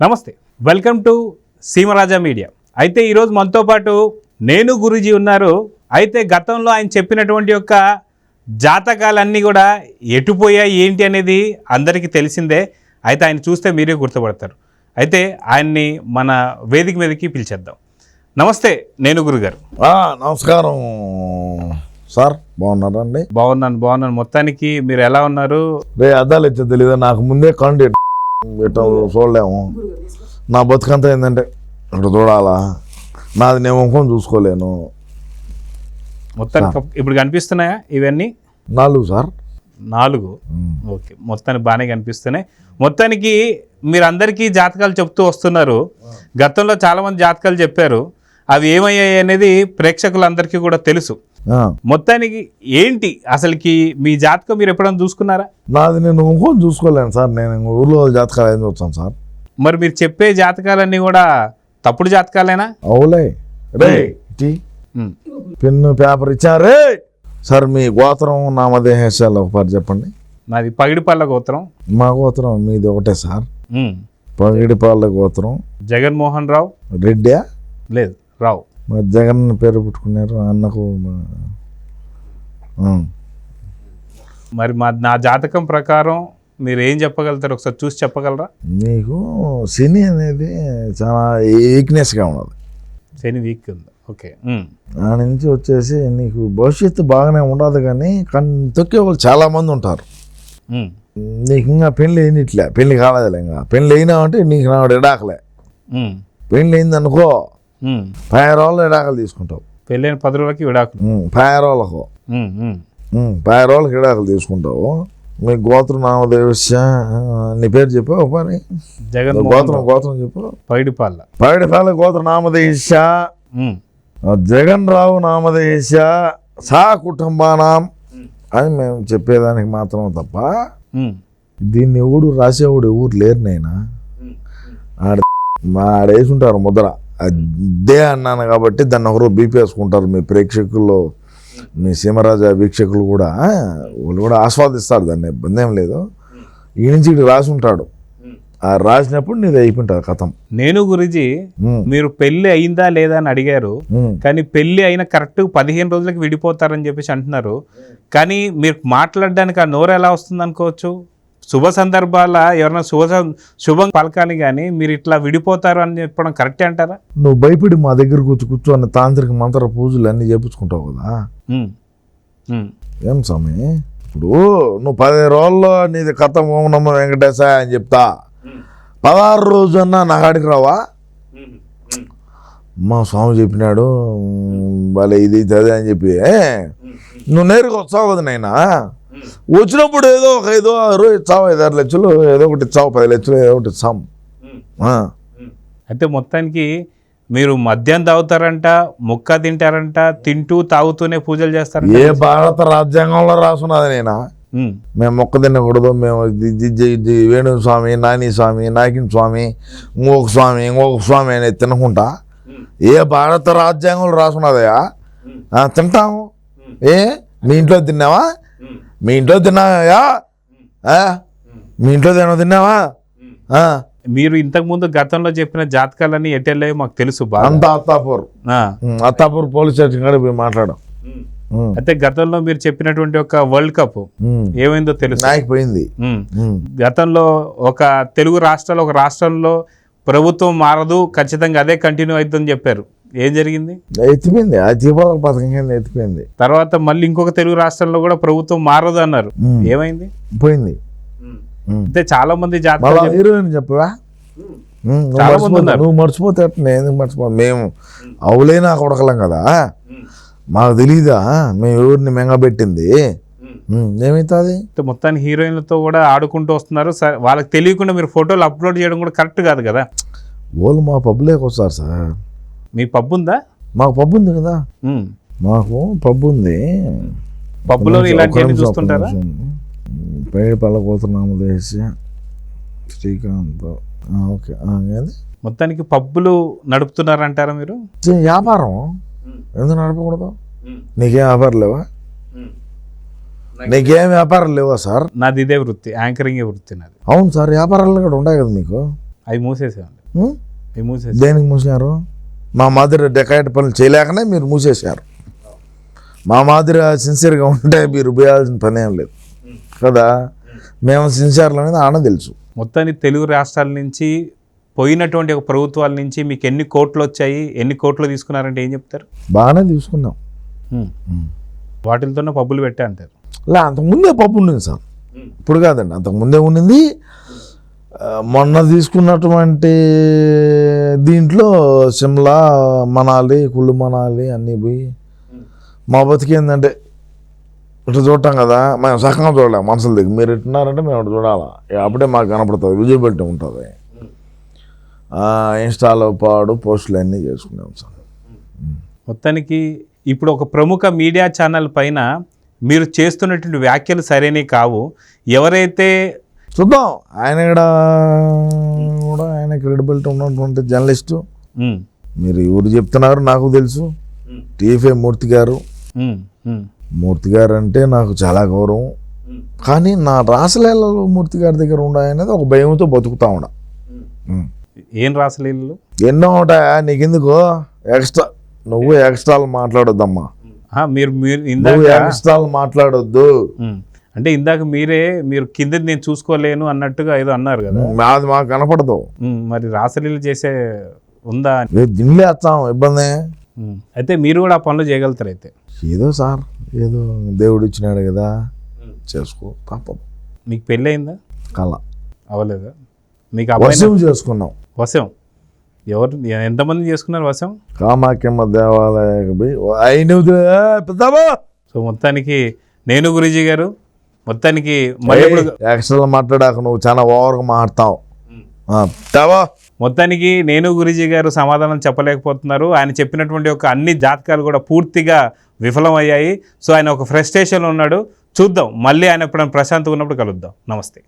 నమస్తే. Welcome to Seemaraja media. అయితే ఈరోజు మనతో పాటు నేను గురూజీ ఉన్నారు. అయితే గతంలో ఆయన చెప్పినటువంటి యొక్క జాతకాలన్నీ కూడా ఎటుపోయాయి ఏంటి అనేది అందరికీ తెలిసిందే. అయితే ఆయన చూస్తే మీరే గుర్తుపడతారు. అయితే ఆయన్ని మన వేదిక మీదకి పిలిచేద్దాం. నమస్తే నేను గురుగారు. నమస్కారం సార్. బాగున్నారండి? బాగున్నాను బాగున్నాను. మొత్తానికి మీరు ఎలా ఉన్నారు? రే అద్దాలు ఇచ్చే తెలీదు? నాకు ముందే కండు ఎట్ట చూడలేము. నా బతుకంతా ఏంటంటే ఇటు చూడాలా? నాది నేను ముఖం చూసుకోలేను. మొత్తానికి ఇప్పుడు కనిపిస్తున్నాయా ఇవన్నీ? నాలుగు సార్. నాలుగు? ఓకే మొత్తానికి బాగానే కనిపిస్తున్నాయి. మొత్తానికి మీరు అందరికీ జాతకాలు చెప్తూ వస్తున్నారు. గతంలో చాలామంది జాతకాలు చెప్పారు. అవి ఏమయ్యాయి అనేది ప్రేక్షకులందరికీ కూడా తెలుసు. మొత్తానికి ఏంటి అసలుకి మీ జాతకం మీరు ఎప్పుడైనా చూసుకున్నారా? నాది నేను ముఖం చూసుకోలేను సార్. నేను ఊర్లో జాతకాలు ఏం చూస్తాను సార్. మరి మీరు చెప్పే జాతకాలన్నీ కూడా తప్పుడు జాతకాలేనా? అవులే. రే ఉమ్. పెన్ను పేపర్ ఇచ్చారే సార్ మీ గోత్రం నామదేశాలు ఒకసారి చెప్పండి. నాది పగిడిపల్ల గోత్రం. మా గోత్రం మీది ఒకటే సార్. ఉమ్. పగిడిపాళ్ళ గోత్రం. జగన్మోహన్ రావు. రెడ్డా? లేదు రావు. మరి జగన్ పేరు పెట్టుకున్నారు అన్నకు మా-. మరి మా నా జాతకం ప్రకారం మీరు ఏం చెప్పగలుగుతారు? ఒకసారి చూసి చెప్పగలరా? నీకు శని అనేది చాలా వీక్నెస్గా ఉన్నది. శని వీక్ ఉంది. ఓకే. ఆ నుంచి వచ్చేసి నీకు భవిష్యత్తు బాగానే ఉండదు కానీ కానీ తొక్కే వాళ్ళు చాలామంది ఉంటారు. నీకు ఇంకా పెళ్ళి అయినట్లే. పెళ్ళి కాలేదులే ఇంకా. పెళ్ళి అయినావంటే నీకు నాడు ఎడాకలే. పెళ్ళి అయిందనుకో పది రోజులు ఎడాకలు తీసుకుంటావు. పెళ్ళైన పది రోజులకి విడాకులు. పది రోజులకు పది రోజులకి ఎడాకలు తీసుకుంటావు. మీ గోత్రం నామదేవస్య నీ పేరు చెప్పు పని. జగన్మోహన్ గోత్రం గోత్రం చెప్పు. పైడిపాళ్ళ. పైడిపాల గోత్ర నామదేశ. జగన్ రావు నామదేశ సా కుటుంబానాం అని మేము చెప్పేదానికి మాత్రం తప్ప. దీన్ని ఎవడు రాసేవాడు ఎవరు లేరు నైనా? ఆడ మా ఆడ వేసుంటారు ముద్ర. అదే అన్నాను కాబట్టి దాన్ని ఒకరు బీపీ వేసుకుంటారు మీ ప్రేక్షకుల్లో మీ సీమరాజా వీక్షకులు కూడా. వాళ్ళు కూడా ఆస్వాదిస్తారు దాన్ని ఇబ్బంది ఏం లేదు. ఈ నుంచి ఇటు రాసి ఉంటాడు. ఆ రాసినప్పుడు నీది అయిపోయింటుంది కథం. నేను గురుజీ ఉమ్, మీరు పెళ్ళి అయిందా లేదా అని అడిగారు. కానీ పెళ్ళి అయిన కరెక్ట్ పదిహేను రోజులకి విడిపోతారని చెప్పేసి అంటున్నారు. కానీ మీరు మాట్లాడడానికి ఆ నోరు ఎలా వస్తుంది అనుకోవచ్చు శుభ సందర్భాల ఎవరైనా శుభ శుభం పలకాలి కానీ మీరు ఇట్లా విడిపోతారు అని చెప్పడం కరెక్టే అంటారా? నువ్వు భయపడి మా దగ్గర కూర్చు కూర్చొని తాంత్రిక మంత్ర పూజలు అన్నీ చేపించుకుంటావు కదా. ఏం స్వామి? ఇప్పుడు నువ్వు పది రోజుల్లో నీది కథ ఓం నమో వెంకటేశ అని చెప్తా. పదహారు రోజు అన్నా నా కాడికి రావా? మా స్వామి చెప్పినాడు వాళ్ళ ఇది అదే అని చెప్పి. నువ్వు నేరుగా వస్తావు కదా నైనా వచ్చినప్పుడు ఏదో ఒక ఐదో ఆరు ఇచ్చావు ఐదు ఆరు లక్షలు ఏదో ఒకటి ఇచ్చావు పది లక్షలు ఏదో ఒకటి ఇచ్చాం ఆ. అయితే మొత్తానికి మీరు మద్యం తాగుతారంట ముక్క తింటారంట తింటూ తాగుతూనే పూజలు చేస్తారంట ఏ భారత రాజ్యాంగంలో రాసున్నది నేనా. మేము మొక్క తినకూడదు మేము వేణు స్వామి నాని స్వామి నాకిన్ స్వామి ఇంకొక స్వామి ఇంకొక స్వామి అనేది తినకుండా ఏ భారత రాజ్యాంగంలో రాసున్నదయా తింటాము. ఏ? మీ ఇంట్లో తిన్నావా? మీ ఇంట్లో తిన్నావా? ఆ? మీ ఇంట్లో తిన తిన్నావా? ఆ, మీరు ఇంతకు ముందు గతంలో చెప్పిన జాతకాలన్నీ ఎటెళ్ళాయో మాకు తెలుసు అంతా అత్తాపూర్. అత్తాపూర్ పోలీస్ స్టేషన్ కాడ పోయి మాట్లాడాం. ఉమ్, అయితే గతంలో మీరు చెప్పినటువంటి ఒక వరల్డ్ కప్. ఏమైందో తెలుసు? పోయింది. గతంలో ఒక తెలుగు రాష్ట్రాలు ఒక రాష్ట్రంలో ప్రభుత్వం మారదు ఖచ్చితంగా అదే కంటిన్యూ అవుతుందని చెప్పారు. ఏం జరిగింది? ఎత్తిపోయింది. ఆ దీపావళి పథకం కింద ఎత్తిపోయింది. తర్వాత మళ్ళీ ఇంకొక తెలుగు రాష్ట్రంలో కూడా ప్రభుత్వం మారదు అన్నారు. ఏమైంది? పోయింది. అయితే చాలా మంది జాతకాలు హీరోయిన్ చెప్పవా? నువ్వు చాలా మంది మర్చిపోతావు. ఉన్నారు. నువ్వు మర్చిపోతే నేను ఎందుకు మర్చిపో మేము అవులేనా కొడకలం కదా? మాకు తెలీదా? మేము ఎవరిని మెంగబెట్టింది? ఏమవుతుంది చెప్తే మొత్తానికి హీరోయిన్లతో కూడా ఆడుకుంటూ వస్తున్నారు. సరే వాళ్ళకి తెలియకుండా మీరు ఫోటోలు అప్లోడ్ చేయడం కూడా కరెక్ట్ కాదు కదా. వాళ్ళు మా పబ్బులోకి వస్తారు సార్. మీ పబ్ ఉందా మాకు పబ్బు ఉంది కదా. మాకు పబ్బు ఉంది పబ్బులో ఇలాంటివన్నీ ఒక్క చూస్తుంటారా. పైడి పళ్ళకోతున్నాము దేశ శ్రీకాంత్. ఓకే. మొత్తానికి పబ్బులు నడుపుతున్నారంటారా మీరు? వ్యాపారం? ఎందుకు నడపకూడదు? నీకేం వ్యాపారం లేవా? నీకేం వ్యాపారం లేవా సార్? నాది ఇదే వృత్తి యాంకరింగ్ వృత్తి నాది. అవును సార్. వ్యాపారాలు కూడా ఉన్నాయి కదా మీకు. అవి మూసేసేయండి. ఉం? అవి మూసేసి దేనికి మూసినారు మా మాదిరి డెకాయిట్ పనులు చేయలేకనే మీరు మూసేశారు. మా మాదిరి సిన్సియర్గా ఉంటే మీరు పోయాల్సిన పని ఏం లేదు. కదా? మేము సిన్సియర్లు అనేది ఆన తెలుసు. మొత్తానికి తెలుగు రాష్ట్రాల నుంచి పోయినటువంటి ఒక ప్రభుత్వాల నుంచి మీకు ఎన్ని కోట్లు వచ్చాయి ఎన్ని కోట్లు తీసుకున్నారంటే ఏం చెప్తారు? బాగానే తీసుకున్నాం. వాటితోనే పబ్బులు పెట్టా అంటారు. లే అంతకుముందే పప్పు ఉండింది సార్. ఇప్పుడు కాదండి అంతకుముందే ఉండింది. మొన్న తీసుకున్నటువంటి దీంట్లో సిమ్లా మనాలి కుళ్ళు మనాలి అన్నీ పోయి మా బతికి ఏంటంటే ఇట్లా చూడటం కదా మేము సకంగా చూడలేం మనసుల దగ్గర. మీరు ఎట్టున్నారంటే మేము అటు చూడాలా. అప్పుడే మాకు కనపడుతుంది విజిబిలిటీ ఉంటుంది. ఇన్స్టాలో పాడు పోస్టులు అన్నీ చేసుకున్నాం సార్. మొత్తానికి ఇప్పుడు ఒక ప్రముఖ మీడియా ఛానల్ పైన మీరు చేస్తున్నటువంటి వ్యాఖ్యలు సరైనవి కావు. ఎవరైతే చూద్దాం ఆయన కూడా ఆయన క్రెడిబిలిటీ ఉన్నటువంటి జర్నలిస్టు. మీరు ఎవరు చెప్తున్నారు నాకు తెలుసు. టీఎఫ్ఏ మూర్తి గారు. మూర్తి గారు అంటే నాకు చాలా గౌరవం. కానీ నా రాసలీలలో మూర్తి గారి దగ్గర ఉండాలనేది ఒక భయంతో బతుకుతా ఉండ. ఏం రాసలీలు ఎన్నో ఉంటాయా? నీకెందుకు? ఎక్స్ట్రా. నువ్వు ఎక్స్ట్రాలు మాట్లాడొద్దమ్మా. మీరు మీరు ఎక్స్ట్రాలు మాట్లాడొద్దు. అంటే ఇందాక మీరే మీరు కిందది నేను చూసుకోలేను అన్నట్టుగా ఏదో అన్నారు కదా. మాది మాకు కనపడదు. మరి రాసలీలు చేసే ఉందా? దింలేస్తాం ఇబ్బంది. అయితే మీరు కూడా ఆ పనులు చేయగలుగుతారు అయితే. ఏదో సార్ ఏదో దేవుడు ఇచ్చినాడు కదా. చేసుకో తప్పదు. మీకు పెళ్ళి అయిందా కళ అవ్వలేదా? మీకు వశం చేసుకున్నాం. వశం. ఎవరు ఎంతమంది చేసుకున్నారు వశం? కామాఖ్యమ్మ దేవాలయకి పోయి అయినది పెద్దాబా సో మొత్తానికి నేను గురూజీ గారు మొత్తానికి మళ్ళీ మాట్లాడాక నువ్వు చాలా ఓవర్గా మాట్లాడతావు. తేవా? మొత్తానికి నేను గురూజీ గారు సమాధానం చెప్పలేకపోతున్నారు. ఆయన చెప్పినటువంటి ఒక అన్ని జాతకాలు కూడా పూర్తిగా విఫలమయ్యాయి. సో ఆయన ఒక ఫ్రస్ట్రేషన్లో ఉన్నాడు. చూద్దాం. మళ్ళీ ఆయన ఎప్పుడైనా ప్రశాంతంగా ఉన్నప్పుడు కలుద్దాం. నమస్తే.